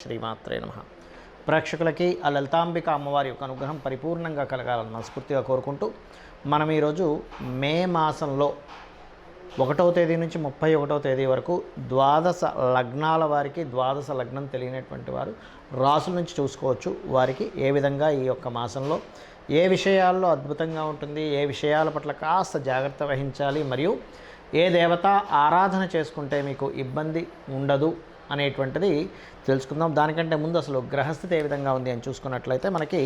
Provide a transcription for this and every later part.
శ్రీమాత్రే నమ. ప్రేక్షకులకి ఆ లలితాంబిక అమ్మవారి యొక్క అనుగ్రహం పరిపూర్ణంగా కలగాలని మనస్ఫూర్తిగా కోరుకుంటూ మనం ఈరోజు మే మాసంలో ఒకటవ తేదీ నుంచి ముప్పై ఒకటవ తేదీ వరకు ద్వాదశ లగ్నాల వారికి ద్వాదశ లగ్నం తెలియనటువంటి వారు రాసుల నుంచి చూసుకోవచ్చు వారికి ఏ విధంగా ఈ యొక్క మాసంలో ఏ విషయాల్లో అద్భుతంగా ఉంటుంది ఏ విషయాల పట్ల కాస్త జాగ్రత్త వహించాలి మరియు ఏ దేవత ఆరాధన చేసుకుంటే మీకు ఇబ్బంది ఉండదు అనేటువంటిది తెలుసుకుందాం. దానికంటే ముందు అసలు గ్రహస్థితి ఏ విధంగా ఉంది అని చూసుకున్నట్లయితే మనకి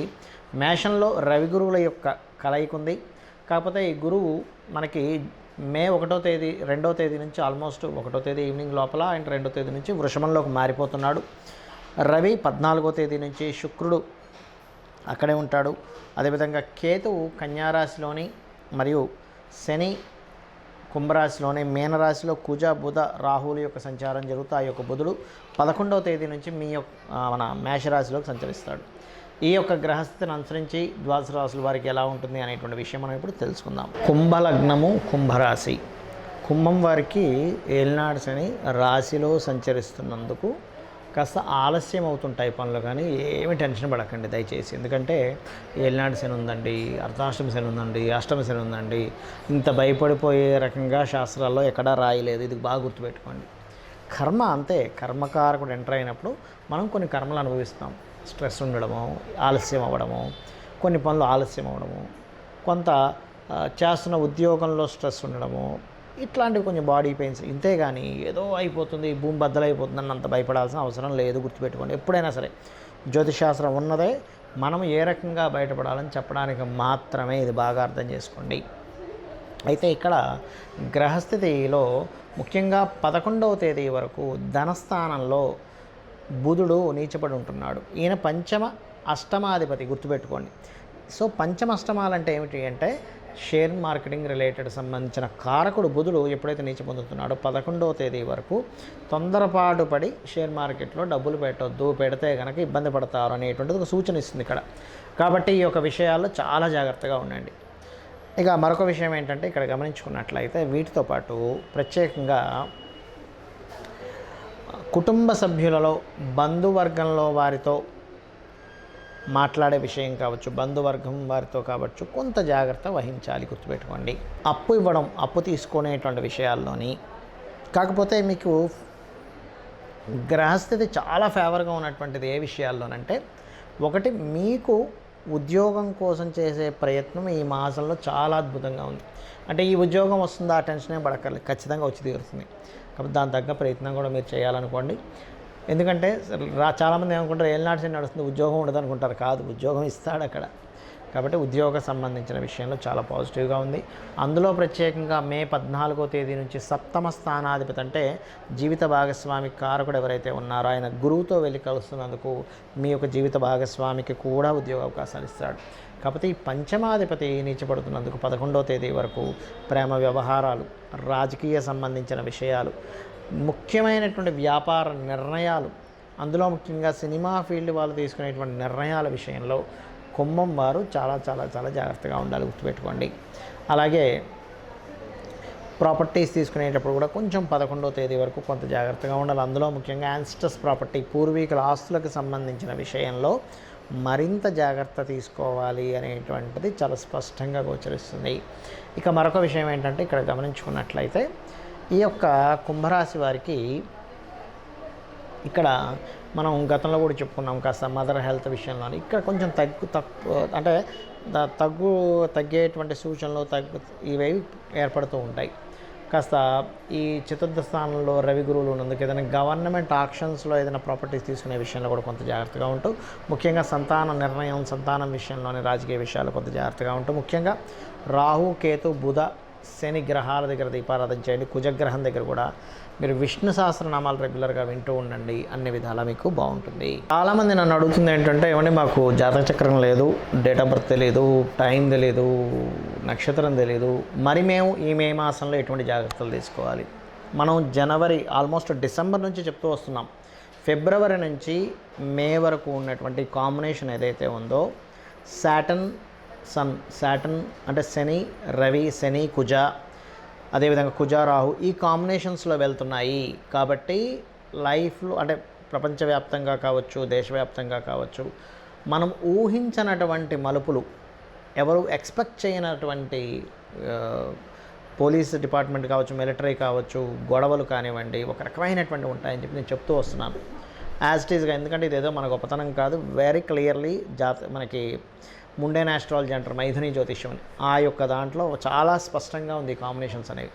మేషంలో రవి గురువుల యొక్క కలయిక ఉంది. కాకపోతే ఈ గురువు మనకి మే ఒకటో తేదీ రెండో తేదీ నుంచి ఆల్మోస్ట్ ఒకటో తేదీ ఈవినింగ్ లోపల అండ్ రెండో తేదీ నుంచి వృషభంలోకి మారిపోతున్నాడు. రవి పద్నాలుగో తేదీ నుంచి శుక్రుడు అక్కడే ఉంటాడు. అదేవిధంగా కేతువు కన్యారాశిలోని మరియు శని కుంభరాశిలోని మీనరాశిలో కుజ బుధ రాహువుల యొక్క సంచారం జరుగుతూ ఆ యొక్క బుధుడు పదకొండవ తేదీ నుంచి మీ యొక్క మన మేషరాశిలోకి సంచరిస్తాడు. ఈ యొక్క గ్రహస్థితిని అనుసరించి ద్వాదశ రాశుల వారికి ఎలా ఉంటుంది అనేటువంటి విషయం మనం ఇప్పుడు తెలుసుకుందాం. కుంభలగ్నము కుంభరాశి. కుంభం వారికి ఏలినాడు శని రాశిలో సంచరిస్తున్నందుకు కాస్త ఆలస్యం అవుతుంటాయి పనులు కానీ ఏమి టెన్షన్ పడకండి దయచేసి. ఎందుకంటే ఏలినాడు శని ఉందండి అర్ధాష్టమి శని ఉందండి అష్టమి శని ఉందండి. ఇంత భయపడిపోయే రకంగా శాస్త్రాల్లో ఎక్కడా రాయలేదు. ఇది బాగా గుర్తుపెట్టుకోండి. కర్మ అంతే కర్మకారకుడు ఎంటర్ అయినప్పుడు మనం కొన్ని కర్మలు అనుభవిస్తాం. స్ట్రెస్ ఉండడము ఆలస్యం అవ్వడము కొన్ని పనులు ఆలస్యం అవ్వడము కొంత చేస్తున్న ఉద్యోగంలో స్ట్రెస్ ఉండడము ఇట్లాంటివి కొంచెం బాడీ పెయిన్స్ ఇంతే కానీ ఏదో అయిపోతుంది భూమి బద్దలైపోతుందని అంత భయపడాల్సిన అవసరం లేదు గుర్తుపెట్టుకోండి. ఎప్పుడైనా సరే జ్యోతిశాస్త్రం ఉన్నదే మనం ఏ రకంగా బయటపడాలని చెప్పడానికి మాత్రమే ఇది బాగా అర్థం చేసుకోండి. అయితే ఇక్కడ గ్రహస్థితిలో ముఖ్యంగా పదకొండవ తేదీ వరకు ధనస్థానంలో బుధుడు నీచపడి ఉంటున్నాడు. ఈయన పంచమ అష్టమాధిపతి గుర్తుపెట్టుకోండి. సో పంచమ అష్టమాలంటే ఏమిటి అంటే షేర్ మార్కెటింగ్ రిలేటెడ్ సంబంధించిన కారకుడు బుధుడు ఎప్పుడైతే నీచి పొందుతున్నాడో పదకొండవ తేదీ వరకు తొందరపాటు పడి షేర్ మార్కెట్లో డబ్బులు పెట్టొద్దు పెడితే కనుక ఇబ్బంది పడతారు అనేటువంటిది ఒక సూచన ఇస్తుంది ఇక్కడ. కాబట్టి ఈ యొక్క విషయాల్లో చాలా జాగ్రత్తగా ఉండండి. ఇక మరొక విషయం ఏంటంటే ఇక్కడ గమనించుకున్నట్లయితే వీటితో పాటు ప్రత్యేకంగా కుటుంబ సభ్యులలో బంధువర్గంలో వారితో మాట్లాడే విషయం కావచ్చు బంధువర్గం వారితో కావచ్చు కొంత జాగ్రత్త వహించాలి గుర్తుపెట్టుకోండి. అప్పు ఇవ్వడం అప్పు తీసుకునేటువంటి విషయాల్లోని కాకపోతే మీకు గ్రహస్థితి చాలా ఫేవర్గా ఉన్నటువంటిది ఏ విషయాల్లోనంటే ఒకటి మీకు ఉద్యోగం కోసం చేసే ప్రయత్నం ఈ మాసంలో చాలా అద్భుతంగా ఉంది. అంటే ఈ ఉద్యోగం వస్తుందా ఆ టెన్షన్ ఏం పడక్కర్లేదు. ఖచ్చితంగా వచ్చి తీరుతుంది. కాబట్టి దాని తగ్గ ప్రయత్నం కూడా మీరు చేయాలనుకోండి. ఎందుకంటే చాలామంది ఏమనుకుంటారు ఏళ్ళనాటి నడుస్తుంది ఉద్యోగం ఉండదు అనుకుంటారు కాదు ఉద్యోగం ఇస్తాడు అక్కడ. కాబట్టి ఉద్యోగ సంబంధించిన విషయంలో చాలా పాజిటివ్గా ఉంది. అందులో ప్రత్యేకంగా మే పద్నాలుగో తేదీ నుంచి సప్తమ స్థానాధిపతి అంటే జీవిత భాగస్వామి కారకుడు ఎవరైతే ఉన్నారో ఆయన గురువుతో వెళ్ళి కలుస్తున్నందుకు మీ యొక్క జీవిత భాగస్వామికి కూడా ఉద్యోగ అవకాశాలు ఇస్తాడు. కాకపోతే ఈ పంచమాధిపతి నీచపడుతున్నందుకు పదకొండవ తేదీ వరకు ప్రేమ వ్యవహారాలు రాజకీయ సంబంధించిన విషయాలు ముఖ్యమైనటువంటి వ్యాపార నిర్ణయాలు అందులో ముఖ్యంగా సినిమా ఫీల్డ్ వాళ్ళు తీసుకునేటువంటి నిర్ణయాల విషయంలో కుంభం వారు చాలా చాలా చాలా జాగ్రత్తగా ఉండాలి గుర్తుపెట్టుకోండి. అలాగే ప్రాపర్టీస్ తీసుకునేటప్పుడు కూడా కొంచెం పదకొండో తేదీ వరకు కొంత జాగ్రత్తగా ఉండాలి. అందులో ముఖ్యంగా యాన్స్టర్స్ ప్రాపర్టీ పూర్వీకుల ఆస్తులకు సంబంధించిన విషయంలో మరింత జాగ్రత్త తీసుకోవాలి అనేటువంటిది చాలా స్పష్టంగా గోచరిస్తుంది. ఇక మరొక విషయం ఏంటంటే ఇక్కడ గమనించుకున్నట్లయితే ఈ యొక్క కుంభరాశి వారికి ఇక్కడ మనం గతంలో కూడా చెప్పుకున్నాం కాస్త మదర్ హెల్త్ విషయంలో ఇక్కడ కొంచెం తగ్గు తక్కువ అంటే తగ్గు తగ్గేటువంటి సూచనలు తగ్గు ఇవేవి ఏర్పడుతూ ఉంటాయి. కాస్త ఈ చతుర్థ స్థానంలో రవి గురువులు ఉన్నందుకు ఏదైనా గవర్నమెంట్ ఆక్షన్స్లో ఏదైనా ప్రాపర్టీస్ తీసుకునే విషయంలో కూడా కొంత జాగ్రత్తగా ఉంటూ ముఖ్యంగా సంతాన నిర్ణయం సంతానం విషయంలోని రాజకీయ విషయాలు కొంత జాగ్రత్తగా ఉంటూ ముఖ్యంగా రాహు కేతు బుధ శని గ్రహాల దగ్గర దీపారాధన చేయండి కుజగ్రహం దగ్గర కూడా మీరు విష్ణు సహస్రనామాలు రెగ్యులర్గా వింటూ ఉండండి అన్ని విధాలా మీకు బాగుంటుంది. చాలామంది నన్ను అడుగుతుంది ఏంటంటే ఏమంటే మాకు జాతక చక్రం లేదు డేట్ ఆఫ్ బర్త్ తెలియదు టైం తెలియదు నక్షత్రం తెలియదు మరి మేము ఈ మే మాసంలో ఎటువంటి జాగ్రత్తలు తీసుకోవాలి? మనం జనవరి ఆల్మోస్ట్ డిసెంబర్ నుంచి చెప్తూ వస్తున్నాం. ఫిబ్రవరి నుంచి మే వరకు ఉన్నటువంటి కాంబినేషన్ ఏదైతే ఉందో శాటన్ సన్ శాటన్ అంటే శని రవి శని కుజ అదేవిధంగా కుజ రాహు ఈ కాంబినేషన్స్లో వెళ్తున్నాయి. కాబట్టి లైఫ్లో అంటే ప్రపంచవ్యాప్తంగా కావచ్చు దేశవ్యాప్తంగా కావచ్చు మనం ఊహించనటువంటి మలుపులు ఎవరు ఎక్స్పెక్ట్ చేయనటువంటి పోలీస్ డిపార్ట్మెంట్ కావచ్చు మిలిటరీ కావచ్చు గొడవలు కానివ్వండి ఒక రకమైనటువంటి ఉంటాయని చెప్పి నేను చెప్తూ వస్తున్నాను. యాజ్ ఇట్ ఈస్గా ఎందుకంటే ఇదేదో మన గొప్పతనం కాదు. వెరీ క్లియర్లీ జాత మనకి ముండే ఆస్ట్రాలజీ అంటారు మైథుని జ్యోతిష్యం అని. ఆ యొక్క దాంట్లో చాలా స్పష్టంగా ఉంది కాంబినేషన్స్ అనేవి.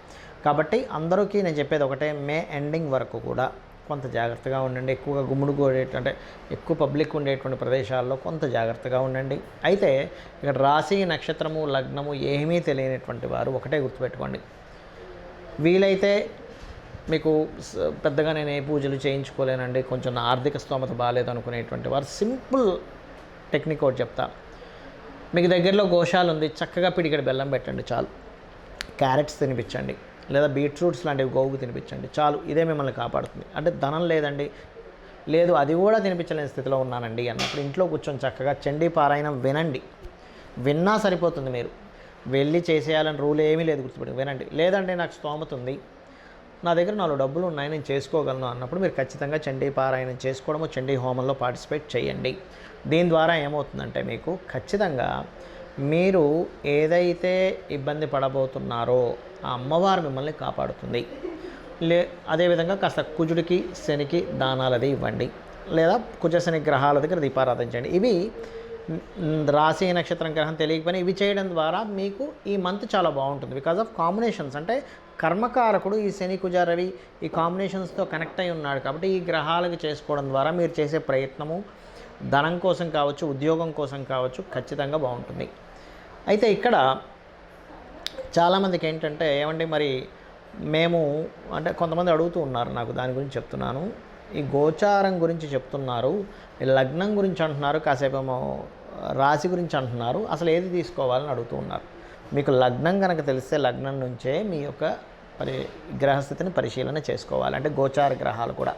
కాబట్టి అందరికీ నేను చెప్పేది ఒకటే మే ఎండింగ్ వరకు కూడా కొంత జాగ్రత్తగా ఉండండి. ఎక్కువగా గుమ్ముడు అంటే ఎక్కువ పబ్లిక్ ఉండేటువంటి ప్రదేశాల్లో కొంత జాగ్రత్తగా ఉండండి. అయితే ఇక్కడ రాశి నక్షత్రము లగ్నము ఏమీ తెలియనటువంటి వారు ఒకటే గుర్తుపెట్టుకోండి. వీలైతే మీకు పెద్దగా నేను ఏ పూజలు చేయించుకోలేనండి కొంచెం ఆర్థిక స్తోమత బాగాలేదు అనుకునేటువంటి వారు సింపుల్ టెక్నిక్ ఒకటి చెప్తాను. మీకు దగ్గరలో గోశాల ఉంది చక్కగా పిడికెడు బెల్లం పెట్టండి చాలు. క్యారెట్స్ తినిపించండి లేదా బీట్రూట్స్ లాంటివి గోవుకు తినిపించండి చాలు. ఇదే మిమ్మల్ని కాపాడుతుంది. అంటే ధనం లేదండి. లేదు అది కూడా తినిపించలేని స్థితిలో ఉన్నానండి అన్నప్పుడు ఇంట్లో కూర్చొని చక్కగా చండీ పారాయణం వినండి. విన్నా సరిపోతుంది మీరు. వెళ్ళి చేసేయాలని రూల్ ఏమీ లేదు గుర్తుపెట్టి వినండి. లేదంటే నాకు స్తోమత ఉంది నా దగ్గర నాలుగు డబ్బులు ఉన్నాయి నేను చేసుకోగలను అన్నప్పుడు మీరు ఖచ్చితంగా చండీ పారాయణం చేసుకోవడము చండీ హోమంలో పార్టిసిపేట్ చేయండి. దీని ద్వారా ఏమవుతుందంటే మీకు ఖచ్చితంగా మీరు ఏదైతే ఇబ్బంది పడబోతున్నారో ఆ అమ్మవారు మిమ్మల్ని కాపాడుతుంది. లే అదేవిధంగా కాస్త కుజుడికి శనికి దానాలది ఇవ్వండి. లేదా కుజశని గ్రహాల దగ్గర దీపారాధన చేయండి. ఇవి రాశి నక్షత్రం గ్రహం తెలియకపోయినా ఇవి చేయడం ద్వారా మీకు ఈ మంత్ చాలా బాగుంటుంది. బికాజ్ ఆఫ్ కాంబినేషన్స్ అంటే కర్మకారకుడు ఈ శని కుజ రవి ఈ కాంబినేషన్స్తో కనెక్ట్ అయి ఉన్నాడు కాబట్టి ఈ గ్రహాలకు చేసుకోవడం ద్వారా మీరు చేసే ప్రయత్నము ధనం కోసం కావచ్చు ఉద్యోగం కోసం కావచ్చు ఖచ్చితంగా బాగుంటుంది. అయితే ఇక్కడ చాలామందికి ఏంటంటే ఏమండి మరి మేము అంటే కొంతమంది అడుగుతూ ఉన్నారు నాకు దాని గురించి చెప్తున్నాను. ఈ గోచారం గురించి చెప్తున్నారు ఈ లగ్నం గురించి అంటున్నారు కాసేపేమో రాశి గురించి అంటున్నారు అసలు ఏది తీసుకోవాలని అడుగుతూ ఉన్నారు. మీకు లగ్నం కనుక తెలిస్తే లగ్నం నుంచే మీ యొక్క పరి గ్రహస్థితిని పరిశీలన చేసుకోవాలి. అంటే గోచార గ్రహాలు కూడా.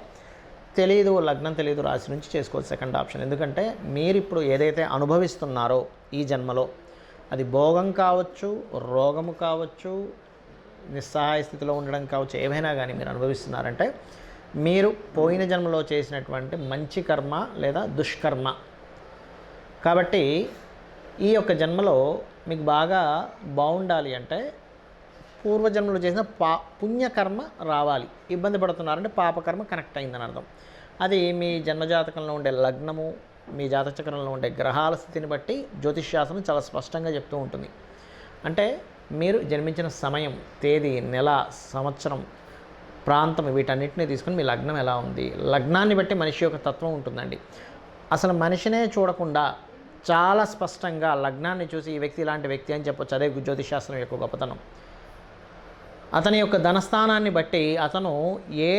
తెలియదు లగ్నం తెలియదు రాశి నుంచి చేసుకోవచ్చు సెకండ్ ఆప్షన్ ఎందుకంటే మీరు ఇప్పుడు ఏదైతే అనుభవిస్తున్నారో ఈ జన్మలో అది భోగం కావచ్చు రోగము కావచ్చు నిస్సహాయ స్థితిలో ఉండడం కావచ్చు ఏవైనా కానీ మీరు అనుభవిస్తున్నారంటే మీరు పోయిన జన్మలో చేసినటువంటి మంచి కర్మ లేదా దుష్కర్మ. కాబట్టి ఈ యొక్క జన్మలో మీకు బాగా బాగుండాలి అంటే పూర్వజన్మలో చేసిన పా పుణ్యకర్మ రావాలి. ఇబ్బంది పడుతున్నారంటే పాపకర్మ కనెక్ట్ అయిందని అర్థం. అది మీ జన్మజాతకంలో ఉండే లగ్నము మీ జాతచక్రంలో ఉండే గ్రహాల స్థితిని బట్టి జ్యోతిష్శాస్త్రం చాలా స్పష్టంగా చెప్తూ ఉంటుంది. అంటే మీరు జన్మించిన సమయం తేదీ నెల సంవత్సరం ప్రాంతం వీటన్నిటిని తీసుకుని మీ లగ్నం ఎలా ఉంది? లగ్నాన్ని బట్టి మనిషి యొక్క తత్వం ఉంటుందండి. అసలు మనిషినే చూడకుండా చాలా స్పష్టంగా లగ్నాన్ని చూసి ఈ వ్యక్తి ఇలాంటి వ్యక్తి అని చెప్పొచ్చు. అదే జ్యోతిశాస్త్రం యొక్క గొప్పతనం. అతని యొక్క ధనస్థానాన్ని బట్టి అతను ఏ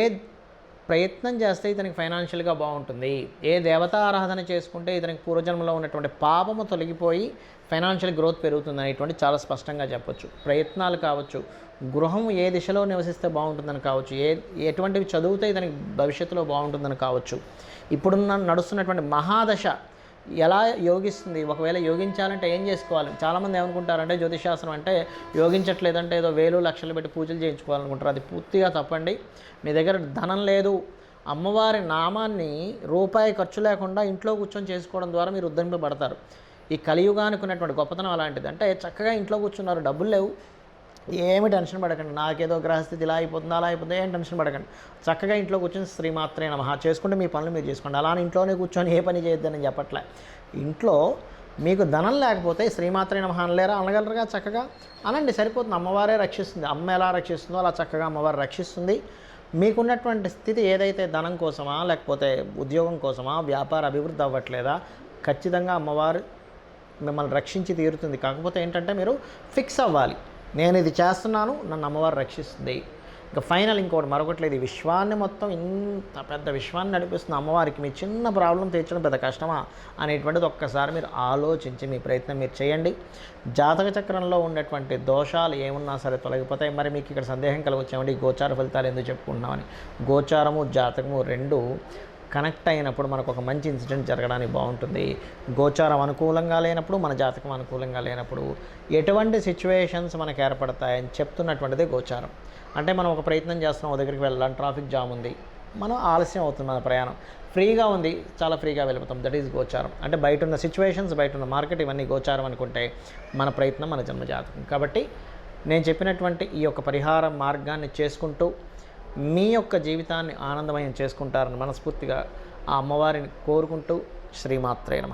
ప్రయత్నం చేస్తే ఇతనికి ఫైనాన్షియల్గా బాగుంటుంది. ఏ దేవత ఆరాధన చేసుకుంటే ఇతనికి పూర్వజన్మలో ఉన్నటువంటి పాపము తొలగిపోయి ఫైనాన్షియల్ గ్రోత్ పెరుగుతుంది అనేటువంటి చాలా స్పష్టంగా చెప్పొచ్చు. ప్రయత్నాలు కావచ్చు గృహం ఏ దిశలో నివసిస్తే బాగుంటుందని కావచ్చు ఏ ఎటువంటివి చదివితే ఇతనికి భవిష్యత్తులో బాగుంటుందని కావచ్చు ఇప్పుడున్న నడుస్తున్నటువంటి మహాదశ ఎలా యోగిస్తుంది? ఒకవేళ యోగించాలంటే ఏం చేసుకోవాలి? చాలామంది ఏమనుకుంటారంటే జ్యోతిశాస్త్రం అంటే యోగించట్లేదంటే ఏదో వేలు లక్షలు పెట్టి పూజలు చేయించుకోవాలనుకుంటారు. అది పూర్తిగా తప్పండి. మీ దగ్గర ధనం లేదు. అమ్మవారి నామాన్ని రూపాయి ఖర్చు లేకుండా ఇంట్లో కూర్చొని చేసుకోవడం ద్వారా మీరు ఉద్ధరింపబడతారు. ఈ కలియుగానికి ఉన్నటువంటి గొప్పతనం అలాంటిది. అంటే చక్కగా ఇంట్లో కూర్చున్నారు డబ్బులు లేవు. ఏమి టెన్షన్ పడకండి. నాకేదో గ్రహస్థితి ఇలా అయిపోతుంది అలా అయిపోతుంది ఏం టెన్షన్ పడకండి. చక్కగా ఇంట్లో కూర్చొని స్త్రీ మాత్రమే నమ. చేసుకుంటే మీ పనులు మీరు చేసుకోండి. అలా ఇంట్లోనే కూర్చొని ఏ పని చేయొద్దని చెప్పట్లే. ఇంట్లో మీకు ధనం లేకపోతే శ్రీమాత్రైన నమః అనలేరా? అనగలరుగా చక్కగా? అనండి సరిపోతుంది. అమ్మవారే రక్షిస్తుంది. అమ్మ ఎలా రక్షిస్తుందో అలా చక్కగా అమ్మవారు రక్షిస్తుంది. మీకున్నటువంటి స్థితి ఏదైతే ధనం కోసమా లేకపోతే ఉద్యోగం కోసమా వ్యాపార అభివృద్ధి అవ్వట్లేదా? ఖచ్చితంగా అమ్మవారు మిమ్మల్ని రక్షించి తీరుతుంది. కాకపోతే ఏంటంటే మీరు ఫిక్స్ అవ్వాలి. నేను ఇది చేస్తున్నాను నన్ను అమ్మవారు రక్షిస్తుంది. ఇంకా ఫైనల్ ఇంకోటి మరొకటి లేదు. విశ్వాన్ని మొత్తం ఇంత పెద్ద విశ్వాన్ని నడిపిస్తున్న అమ్మవారికి మీ చిన్న ప్రాబ్లం తీర్చడం పెద్ద కష్టమా అనేటువంటిది ఒక్కసారి మీరు ఆలోచించి మీ ప్రయత్నం మీరు చేయండి. జాతక చక్రంలో ఉన్నటువంటి దోషాలు ఏమున్నా సరే తొలగిపోతాయి. మరి మీకు ఇక్కడ సందేహం కలగొచ్చామండి గోచార ఫలితాలు ఎందుకు చెప్పుకుంటున్నామని. గోచారము జాతకము రెండు కనెక్ట్ అయినప్పుడు మనకు ఒక మంచి ఇన్సిడెంట్ జరగడానికి బాగుంటుంది. గోచారం అనుకూలంగా లేనప్పుడు మన జాతకం అనుకూలంగా లేనప్పుడు ఎటువంటి సిచ్యువేషన్స్ మనకు ఏర్పడతాయని చెప్తున్నటువంటిదే గోచారం. అంటే మనం ఒక ప్రయత్నం చేస్తున్నాం ఒక దగ్గరికి వెళ్ళాలి ట్రాఫిక్ జామ్ ఉంది. మనం ఆలస్యం అవుతుంది మన ప్రయాణం. ఫ్రీగా ఉంది చాలా ఫ్రీగా వెళ్ళిపోతాం. దట్ ఈజ్ గోచారం. అంటే బయట ఉన్న సిచ్యువేషన్స్ బయట ఉన్న మార్కెట్ ఇవన్నీ గోచారం అనుకుంటే మన ప్రయత్నం మన జన్మజాతకం. కాబట్టి నేను చెప్పినటువంటి ఈ యొక్క పరిహార మార్గాన్ని చేసుకుంటూ మీ యొక్క జీవితాన్ని ఆనందమయం చేసుకుంటారని మనస్ఫూర్తిగా ఆ అమ్మవారిని కోరుకుంటూ శ్రీమాత్రే నమ.